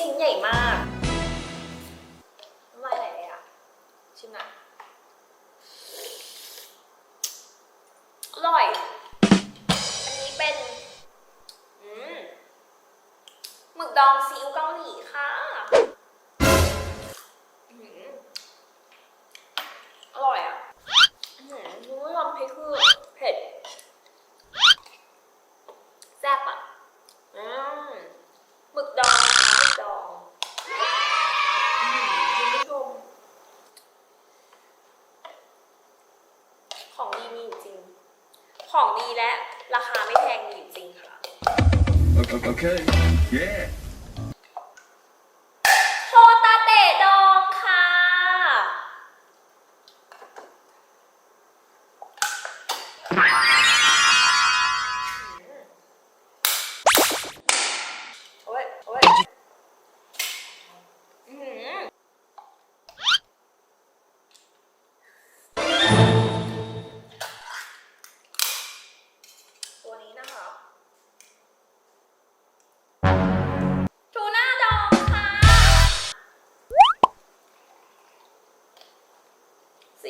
ชิ้นใหญ่มากไม่ไหนเลยอะชิมหน่อยอร่อย อันนี้เป็นหมึกดองซีอิ๊วเกาหลีค่ะ ดีและราคาไม่แพงมีอยู่จริงค่ะ Okay. Yeah. โคตาเตะดองค่ะ โอ้ย โอ้ยอื้อหือ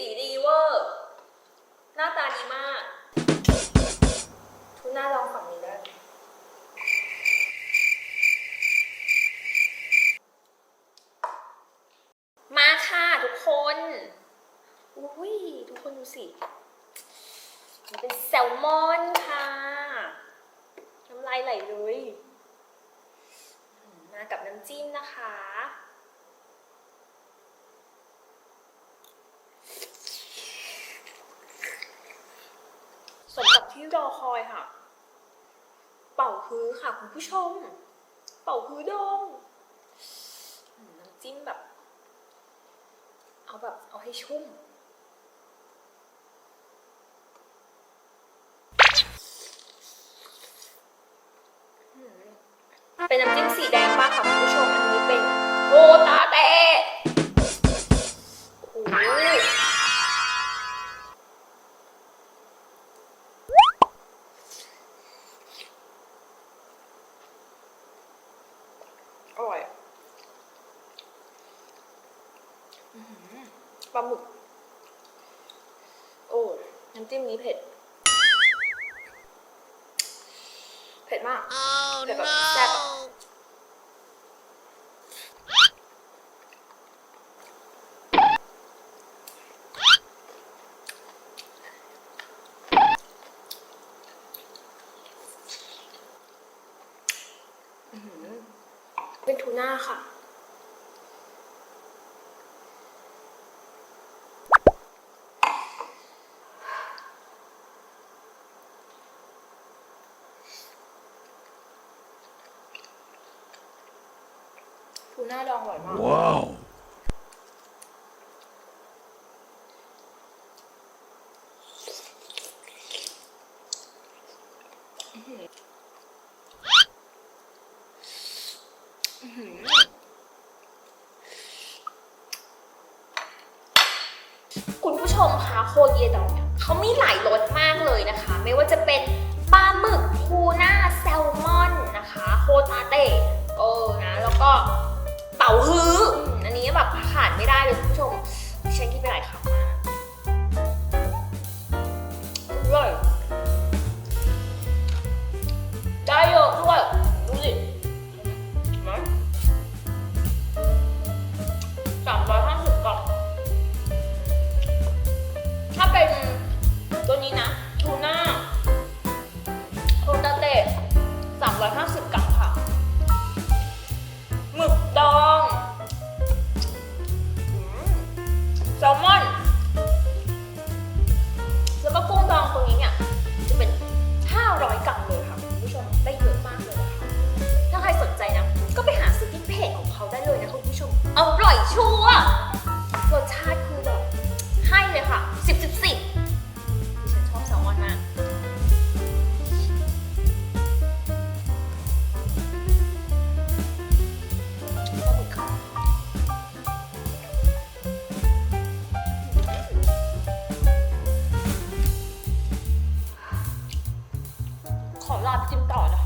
สีดีเวอร์ หน้าตาดีมากทูน่าดองฝั่งนี้ได้มมาค่ะทุกคน อุ้ยทุกคนดูสิ มันเป็นแซลมอนค่ะ น้ำลายไหลเลย มากับน้ำจิ้มนะคะ สมกับที่รอคอยค่ะ เป่าฮื้อค่ะคุณผู้ชม เป่าฮื้อดองอืมน้ำจิ้มแบบ เอาแบบเอาให้ชุ่มอืมเป็นน้ำจิ้มสีแดงมากค่ะคุณผู้ชม อร่อยอื้อหือปลาหมึก โอ้ น้ำจิ้มนี้เผ็ด เผ็ดมากเผ็ดแบบแซ่บอะ อื้อหือ เป็นทูน่าค่ะ ทูน่าดองอร่อยมาก Wow. คุณผู้ชมคะโคเยดองเนี่ยเขามีหลายรสมากเลยนะคะ ไม่ว่าจะเป็นปลาหมึกทูน่าแซลมอนนะคะ โคตาเต้เออนะแล้วก็ ชัวร์รสชาติคือแบบให้เลยค่ะสิบสิบสิบฉันชอบแซลมอนมาก ขอบขอลาไปกินต่อนะคะ